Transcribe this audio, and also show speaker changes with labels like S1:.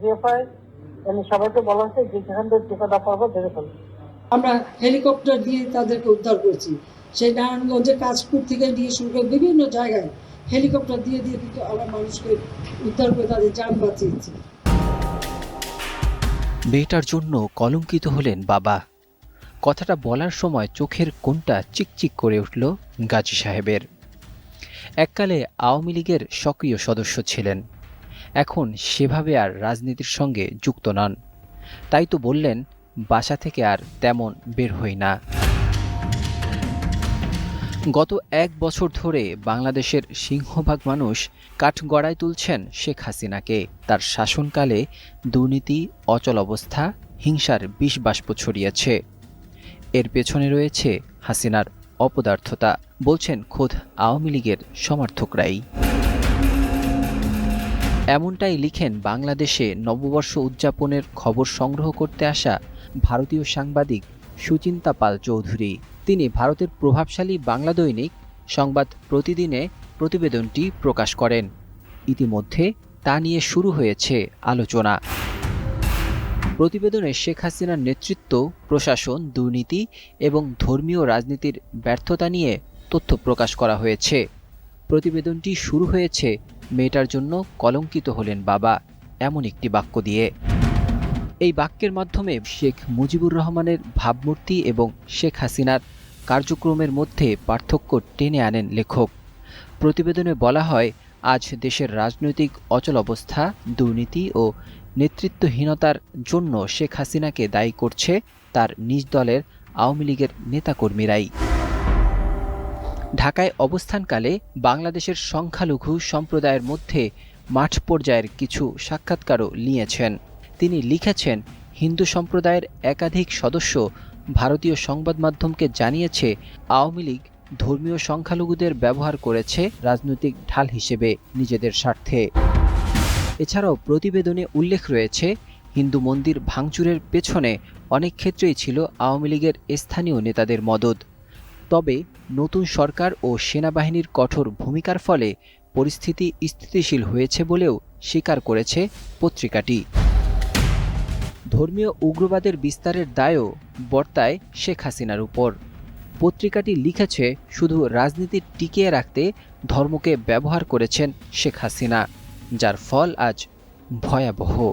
S1: GFI সবাইকে বলা হয়েছে যে যেখান থেকে টিকাটা পারব ধরে ফেলব
S2: আমরা হেলিকপ্টার দিয়ে তাদেরকে উদ্ধার করছি। সেই নারায়ণগঞ্জের কাশপুর থেকে নিয়ে শুরু করে বিভিন্ন জায়গায় হেলিকপ্টার দিয়ে দিয়ে কিন্তু আমরা মানুষকে উদ্ধার করে তাদের যান বাঁচিয়েছি।
S3: মেয়েটার জন্য কলঙ্কিত হলেন বাবা। কথাটা বলার সময় চোখের কোণটা চিকচিক করে উঠল গাজী সাহেবের। এককালে আওয়ামী লীগের সক্রিয় সদস্য ছিলেন। এখন সেভাবে আর রাজনীতির সঙ্গে যুক্ত নন। তাই তো বললেন, বাসা থেকে আর তেমন বের হই না। গত এক বছর ধরে বাংলাদেশের সিংহভাগ মানুষ কাঠগড়ায় তুলছেন শেখ হাসিনাকে। তার শাসনকালে দুর্নীতি, অচল অবস্থা, হিংসার বিষ বাষ্প ছড়িয়েছে। এর পেছনে রয়েছে হাসিনার অপদার্থতা, বলছেন খোদ আওয়ামী লীগের সমর্থকরাই। এমনটাই লিখেন বাংলাদেশে নববর্ষ উদযাপনের খবর সংগ্রহ করতে আসা ভারতীয় সাংবাদিক সুচিন্তা পাল চৌধুরী। তিনি ভারতের প্রভাবশালী বাংলা দৈনিক সংবাদ প্রতিদিনে প্রতিবেদনটি প্রকাশ করেন। ইতিমধ্যে তা নিয়ে শুরু হয়েছে আলোচনা। প্রতিবেদনে শেখ হাসিনার নেতৃত্ব, প্রশাসন, দুর্নীতি এবং ধর্মীয় রাজনীতির ব্যর্থতা নিয়ে তথ্য প্রকাশ করা হয়েছে। প্রতিবেদনটি শুরু হয়েছে মেয়েটার জন্য কলঙ্কিত হলেন বাবা, এমন একটি বাক্য দিয়ে। এই বাক্যের মাধ্যমে শেখ মুজিবুর রহমানের ভাবমূর্তি এবং শেখ হাসিনার কার্যক্রমের মধ্যে পার্থক্য টেনে আনেন লেখক। প্রতিবেদনে বলা হয়, আজ দেশের রাজনৈতিক অচল অবস্থা, দুর্নীতি ও নেতৃত্বহীনতার জন্য শেখ হাসিনাকে দায়ী করছে তার নিজ দলের আওয়ামী লীগের নেতাকর্মীরাই। ঢাকায় অবস্থানকালে বাংলাদেশের সংখ্যালঘু সম্প্রদায়ের মধ্যে মাঠ পর্যায়ের কিছু সাক্ষাৎকারও নিয়েছেন। তিনি লিখেছেন, হিন্দু সম্প্রদায়ের একাধিক সদস্য ভারতীয় সংবাদ মাধ্যমকে জানিয়েছে, আওয়ামী লীগ ধর্মীয় সংখ্যালঘুদের ব্যবহার করেছে রাজনৈতিক ঢাল হিসেবে নিজেদের স্বার্থে। এছাড়াও প্রতিবেদনে উল্লেখ রয়েছে, হিন্দু মন্দির ভাঙচুরের পেছনে অনেক ক্ষেত্রেই ছিল আওয়ামী লীগের স্থানীয় নেতাদের মদত। তবে নতুন সরকার ও সেনাবাহিনীর কঠোর ভূমিকার ফলে পরিস্থিতি স্থিতিশীল হয়েছে বলেও স্বীকার করেছে পত্রিকাটি। ধর্মীয় উগ্রবাদের বিস্তারের দায়ও বর্তায় শেখ হাসিনার উপর। পত্রিকাটি লিখেছে, শুধু রাজনীতি টিকিয়ে রাখতে ধর্মকে ব্যবহার করেছেন শেখ হাসিনা, যার ফল আজ ভয়াবহ।